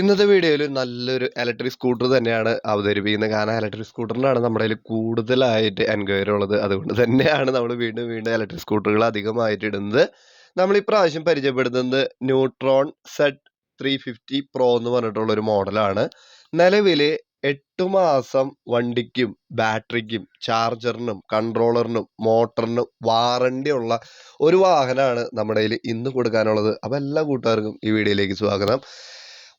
ഇന്നത്തെ വീഡിയോയിൽ നല്ലൊരു ഇലക്ട്രിക് സ്കൂട്ടർ തന്നെയാണ് അവതരിപ്പിക്കുന്നത് കാരണം ഇലക്ട്രിക് സ്കൂട്ടറിനാണ് നമ്മുടെ കയ്യിൽ കൂടുതലായിട്ട് എൻക്വയറി ഉള്ളത്. അതുകൊണ്ട് തന്നെയാണ് നമ്മൾ വീണ്ടും വീണ്ടും ഇലക്ട്രിക് സ്കൂട്ടറുകൾ അധികമായിട്ട് ഇടുന്നത്. നമ്മൾ ഇപ്രാവശ്യം പരിചയപ്പെടുത്തുന്നത് neutron set three fifty pro എന്ന് പറഞ്ഞിട്ടുള്ള ഒരു മോഡലാണ്. നിലവിൽ എട്ട് മാസം വണ്ടിക്കും ബാറ്ററിക്കും ചാർജറിനും കൺട്രോളറിനും മോട്ടറിനും വാറണ്ടി ഉള്ള ഒരു വാഹനമാണ് നമ്മുടെ കയ്യിൽ ഇന്ന് കൊടുക്കാനുള്ളത്. അപ്പോൾ എല്ലാ കൂട്ടുകാർക്കും ഈ വീഡിയോയിലേക്ക് സ്വാഗതം.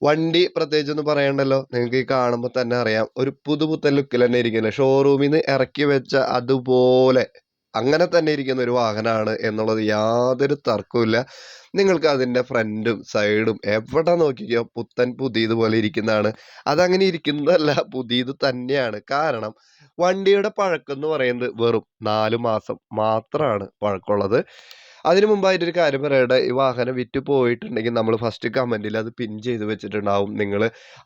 വണ്ടി പ്രത്യേകിച്ച് ഒന്നും പറയണ്ടല്ലോ. നിങ്ങൾക്ക് ഈ കാണുമ്പോൾ തന്നെ അറിയാം. ഒരു പുതുപുത്തൻ ലുക്കിൽ തന്നെ ഇരിക്കുന്നത് ഷോറൂമിൽ നിന്ന് ഇറക്കി വെച്ച അതുപോലെ അങ്ങനെ തന്നെ ഇരിക്കുന്ന ഒരു വാഹനമാണ് എന്നുള്ളത് യാതൊരു തർക്കവുമില്ല നിങ്ങൾക്ക് അതിന്റെ ഫ്രണ്ടും സൈഡും എവിടെ നോക്കിക്കോ പുത്തൻ പുതിയതുപോലെ ഇരിക്കുന്നതാണ്. അതങ്ങനെ ഇരിക്കുന്നതല്ല പുതിയത് തന്നെയാണ്. കാരണം വണ്ടിയുടെ പഴക്കം എന്ന് പറയുന്നത് വെറും നാല് മാസം മാത്രമാണ് പഴക്കമുള്ളത്. അതിന് മുമ്പായിട്ട് ഒരു കാര്യം പറയട്ടെ ഈ വാഹനം വിറ്റ് പോയിട്ടുണ്ടെങ്കിൽ നമ്മൾ ഫസ്റ്റ് കമന്റിൽ അത് പിൻ ചെയ്ത് വെച്ചിട്ടുണ്ടാവും. നിങ്ങൾ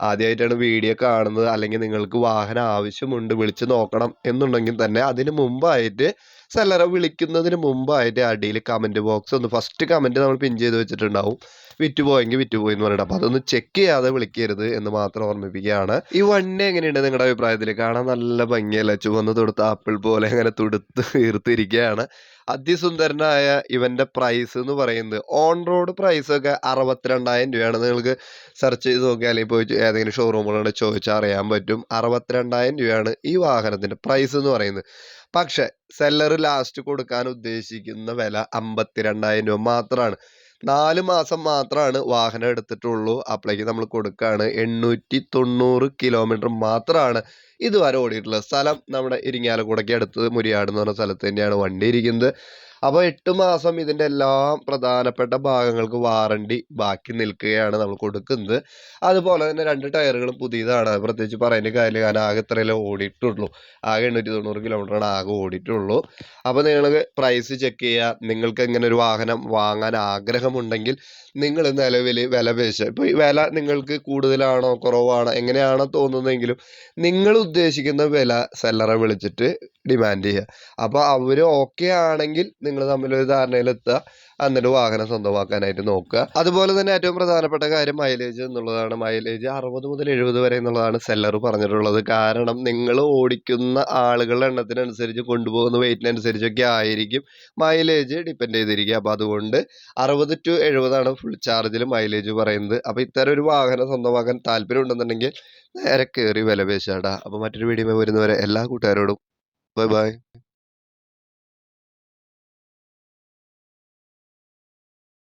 ആദ്യമായിട്ടാണ് വീഡിയോ കാണുന്നത്. അല്ലെങ്കിൽ നിങ്ങൾക്ക് വാഹനം ആവശ്യമുണ്ട് വിളിച്ച് നോക്കണം എന്നുണ്ടെങ്കിൽ തന്നെ അതിന് മുമ്പായിട്ട് സെല്ലറെ വിളിക്കുന്നതിന് മുമ്പായിട്ട് അടിയിൽ കമന്റ് ബോക്സ് ഒന്ന് ഫസ്റ്റ് കമന്റ് നമ്മൾ പിൻ ചെയ്ത് വെച്ചിട്ടുണ്ടാവും. വിറ്റ് പോയെങ്കിൽ വിറ്റ് പോയി എന്ന് പറഞ്ഞിട്ട് അപ്പോൾ അതൊന്ന് ചെക്ക് ചെയ്യാതെ വിളിക്കരുത് എന്ന് മാത്രം ഓർമ്മിപ്പിക്കുകയാണ്. ഈ വണ്ടി എങ്ങനെയുണ്ട് നിങ്ങളുടെ അഭിപ്രായത്തിൽ കാണാൻ നല്ല ഭംഗിയല്ല? ചുവന്ന് തൊടുത്ത് ആപ്പിൾ പോലെ അങ്ങനെ തുടുത്ത് തീർത്തിരിക്കുകയാണ് അതിസുന്ദരനായ ഇവന്റെ പ്രൈസ് എന്ന് പറയുന്നത് ഓൺ റോഡ് പ്രൈസ് ഒക്കെ അറുപത്തിരണ്ടായിരം രൂപയാണ്. നിങ്ങൾക്ക് സെർച്ച് ചെയ്ത് നോക്കിയാൽ അല്ലെങ്കിൽ പോയി ഏതെങ്കിലും ഷോറൂമുകളോട് ചോദിച്ചാൽ അറിയാൻ പറ്റും. അറുപത്തിരണ്ടായിരം രൂപയാണ് ഈ വാഹനത്തിന്റെ പ്രൈസ് എന്ന് പറയുന്നത്. പക്ഷെ സെല്ലർ ലാസ്റ്റ് കൊടുക്കാൻ ഉദ്ദേശിക്കുന്ന വില അമ്പത്തിരണ്ടായിരം രൂപ മാത്രമാണ്. നാല് മാസം മാത്രമാണ് വാഹനം എടുത്തിട്ടുള്ളൂ. അപ്പോഴേക്ക് നമ്മൾ കൊടുക്കുകയാണ് എണ്ണൂറ്റി തൊണ്ണൂറ് കിലോമീറ്റർ മാത്രമാണ് ഇതുവരെ ഓടിയിട്ടുള്ളത് സ്ഥലം നമ്മുടെ ഇരിങ്ങാലക്കുടയ്ക്ക് അടുത്ത് മുരിയാട് എന്ന് പറഞ്ഞ സ്ഥലത്ത് തന്നെയാണ് വണ്ടി ഇരിക്കുന്നത്. അപ്പോൾ എട്ട് മാസം ഇതിന്റെ എല്ലാ പ്രധാനപ്പെട്ട ഭാഗങ്ങൾക്ക് വാറണ്ടി ബാക്കി നിൽക്കുകയാണ് നമ്മൾ കൊടുക്കുന്നത്. അതുപോലെ തന്നെ രണ്ട് ടയറുകളും പുതിയതാണ്. പ്രത്യേകിച്ച് പറയുന്ന കാര്യമില്ല. കാരണം ആകെ ഇത്രയല്ലേ ഓടിയിട്ടുള്ളൂ. ആകെ എണ്ണൂറ്റി തൊണ്ണൂറ് കിലോമീറ്ററാണ് ആകെ ഓടിയിട്ടുള്ളൂ. അപ്പോൾ നിങ്ങൾ പ്രൈസ് ചെക്ക് ചെയ്യുക. നിങ്ങൾക്ക് ഇങ്ങനെ ഒരു വാഹനം വാങ്ങാൻ ആഗ്രഹമുണ്ടെങ്കിൽ നിങ്ങൾ നിലവിൽ വില പേശ ഇപ്പോൾ ഈ വില നിങ്ങൾക്ക് കൂടുതലാണോ കുറവാണോ എങ്ങനെയാണോ തോന്നുന്നതെങ്കിലും നിങ്ങൾ ഉദ്ദേശിക്കുന്ന വില സെല്ലറെ വിളിച്ചിട്ട് ഡിമാൻഡ് ചെയ്യുക അപ്പോൾ അവർ ഓക്കെ ആണെങ്കിൽ നിങ്ങൾ തമ്മിലൊരു ധാരണയിലെത്തുക. എന്നിട്ട് വാഹനം സ്വന്തമാക്കാനായിട്ട് നോക്കുക. അതുപോലെ തന്നെ ഏറ്റവും പ്രധാനപ്പെട്ട കാര്യം മൈലേജ് എന്നുള്ളതാണ്. മൈലേജ് അറുപത് മുതൽ എഴുപത് വരെ എന്നുള്ളതാണ് സെല്ലർ പറഞ്ഞിട്ടുള്ളത്. കാരണം നിങ്ങൾ ഓടിക്കുന്ന ആളുകളുടെ എണ്ണത്തിനനുസരിച്ച് കൊണ്ടുപോകുന്ന വെയിറ്റിനനുസരിച്ചൊക്കെ ആയിരിക്കും മൈലേജ് ഡിപ്പെൻഡ് ചെയ്തിരിക്കുക. അപ്പോൾ അതുകൊണ്ട് അറുപത് ടു എഴുപതാണ് ഫുൾ ചാർജിൽ മൈലേജ് പറയുന്നത്. അപ്പോൾ ഇത്തരം ഒരു വാഹനം സ്വന്തമാക്കാൻ താല്പര്യം ഉണ്ടെന്നുണ്ടെങ്കിൽ നേരെ കയറി വില പേശാടാ അപ്പോൾ മറ്റൊരു വീഡിയോ വരുന്നവരെ എല്ലാ കൂട്ടുകാരോടും Bye-bye.